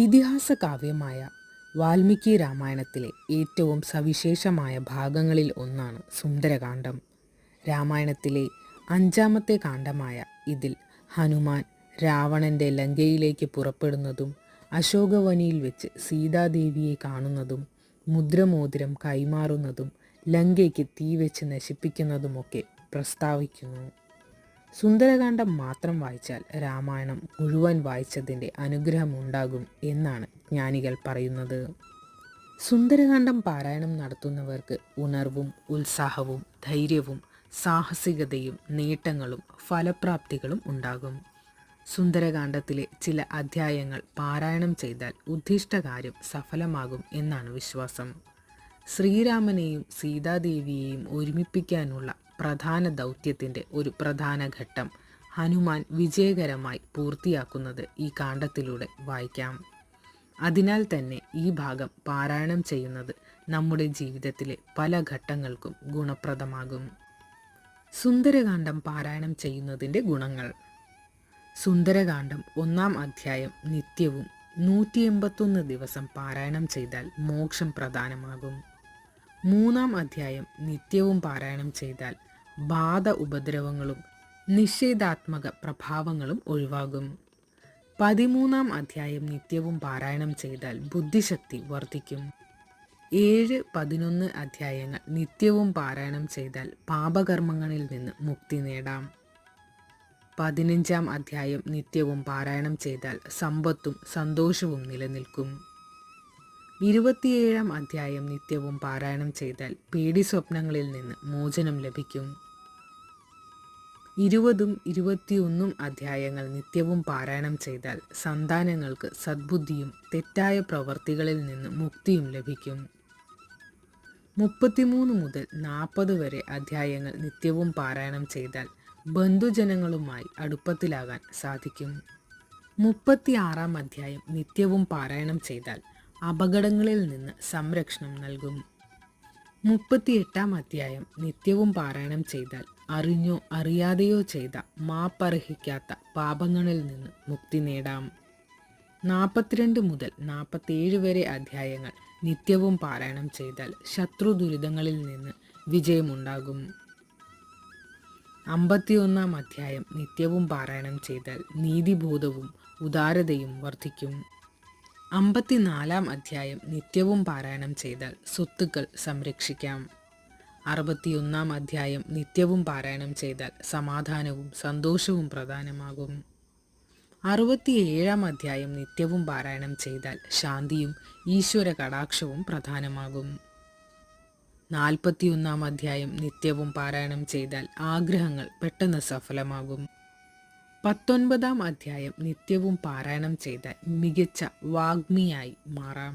ഇതിഹാസ കാവ്യമായ വാൽമീകി രാമായണത്തിലെ ഏറ്റവും സവിശേഷമായ ഭാഗങ്ങളിൽ ഒന്നാണ് സുന്ദരകാന്ഡം. രാമായണത്തിലെ അഞ്ചാമത്തെ കാണ്ഡമായ ഇതിൽ ഹനുമാൻ രാവണന്റെ ലങ്കയിലേക്ക് പുറപ്പെടുന്നതും അശോകവനിയിൽ വെച്ച് സീതാദേവിയെ കാണുന്നതും മുദ്രമോതിരം കൈമാറുന്നതും ലങ്കയ്ക്ക് തീ വെച്ച് നശിപ്പിക്കുന്നതുമൊക്കെ പ്രസ്താവിക്കുന്നു. സുന്ദരകാന്ഡം മാത്രം വായിച്ചാൽ രാമായണം മുഴുവൻ വായിച്ചതിന്റെ അനുഗ്രഹമുണ്ടാകും എന്നാണ് ജ്ഞാനികൾ പറയുന്നത്. സുന്ദരകാന്ഡം പാരായണം നടത്തുന്നവർക്ക് ഉണർവും ഉത്സാഹവും ധൈര്യവും സാഹസികതയും നേട്ടങ്ങളും ഫലപ്രാപ്തികളും ഉണ്ടാകും. സുന്ദരകാന്ഡത്തിലെ ചില അധ്യായങ്ങൾ പാരായണം ചെയ്താൽ ഉദ്ദിഷ്ടകാര്യം സഫലമാകും എന്നാണ് വിശ്വാസം. ശ്രീരാമനെയും സീതാദേവിയെയും ഒരുമിപ്പിക്കാനുള്ള പ്രധാന ദൗത്യത്തിന്റെ ഒരു പ്രധാന ഘട്ടം ഹനുമാൻ വിജയകരമായി പൂർത്തിയാക്കുന്നത് ഈ കാണ്ഡത്തിലൂടെ വായിക്കാം. അതിനാൽ തന്നെ ഈ ഭാഗം പാരായണം ചെയ്യുന്നത് നമ്മുടെ ജീവിതത്തിലെ പല ഘട്ടങ്ങൾക്കും ഗുണപ്രദമാകും. സുന്ദരകാന്ഡം പാരായണം ചെയ്യുന്നതിന്റെ ഗുണങ്ങൾ. സുന്ദരകാന്ഡം ഒന്നാം അധ്യായം നിത്യവും നൂറ്റി എൺപത്തൊന്ന് ദിവസം പാരായണം ചെയ്താൽ മോക്ഷം പ്രധാനമാകും മൂന്നാം അധ്യായം നിത്യവും പാരായണം ചെയ്താൽ ബാധ ഉപദ്രവങ്ങളും നിഷേധാത്മക പ്രഭാവങ്ങളും ഒഴിവാകും. പതിമൂന്നാം അധ്യായം നിത്യവും പാരായണം ചെയ്താൽ ബുദ്ധിശക്തി വർദ്ധിക്കും. ഏഴ് പതിനൊന്ന് അധ്യായങ്ങൾ നിത്യവും പാരായണം ചെയ്താൽ പാപകർമ്മങ്ങളിൽ നിന്ന് മുക്തി നേടാം. പതിനഞ്ചാം അധ്യായം നിത്യവും പാരായണം ചെയ്താൽ സമ്പത്തും സന്തോഷവും നിലനിൽക്കും. ഇരുപത്തിയേഴാം അധ്യായം നിത്യവും പാരായണം ചെയ്താൽ പേടി സ്വപ്നങ്ങളിൽ നിന്ന് മോചനം ലഭിക്കും. ഇരുപതും ഇരുപത്തിയൊന്നും അധ്യായങ്ങൾ നിത്യവും പാരായണം ചെയ്താൽ സന്താനങ്ങൾക്ക് സദ്ബുദ്ധിയും തെറ്റായ പ്രവർത്തികളിൽ നിന്ന് മുക്തിയും ലഭിക്കും. മുപ്പത്തിമൂന്ന് മുതൽ നാൽപ്പത് വരെ അധ്യായങ്ങൾ നിത്യവും പാരായണം ചെയ്താൽ ബന്ധുജനങ്ങളുമായി അടുപ്പത്തിലാകാൻ സാധിക്കും. മുപ്പത്തിയാറാം അധ്യായം നിത്യവും പാരായണം ചെയ്താൽ അപകടങ്ങളിൽ നിന്ന് സംരക്ഷണം നൽകും. മുപ്പത്തിയെട്ടാം അധ്യായം നിത്യവും പാരായണം ചെയ്താൽ അറിഞ്ഞോ അറിയാതെയോ ചെയ്ത മാപ്പർഹിക്കാത്ത പാപങ്ങളിൽ നിന്ന് മുക്തി നേടാം. നാൽപ്പത്തിരണ്ട് മുതൽ നാൽപ്പത്തിയേഴ് വരെ അധ്യായങ്ങൾ നിത്യവും പാരായണം ചെയ്താൽ ശത്രു ദുരിതങ്ങളിൽ നിന്ന് വിജയമുണ്ടാകും. അമ്പത്തിയൊന്നാം അധ്യായം നിത്യവും പാരായണം ചെയ്താൽ നീതിബോധവും ഉദാരതയും വർദ്ധിക്കും. അമ്പത്തിനാലാം അധ്യായം നിത്യവും പാരായണം ചെയ്താൽ സ്വത്തുക്കൾ സംരക്ഷിക്കാം. അറുപത്തിയൊന്നാം അധ്യായം നിത്യവും പാരായണം ചെയ്താൽ സമാധാനവും സന്തോഷവും പ്രധാനമാകും. അറുപത്തിയേഴാം അധ്യായം നിത്യവും പാരായണം ചെയ്താൽ ശാന്തിയും ഈശ്വര കടാക്ഷവും പ്രധാനമാകും. നാൽപ്പത്തിയൊന്നാം അധ്യായം നിത്യവും പാരായണം ചെയ്താൽ ആഗ്രഹങ്ങൾ പെട്ടെന്ന് സഫലമാകും. പത്തൊൻപതാം അധ്യായം നിത്യവും പാരായണം ചെയ്ത മികച്ച വാഗ്മിയായി മാറാം.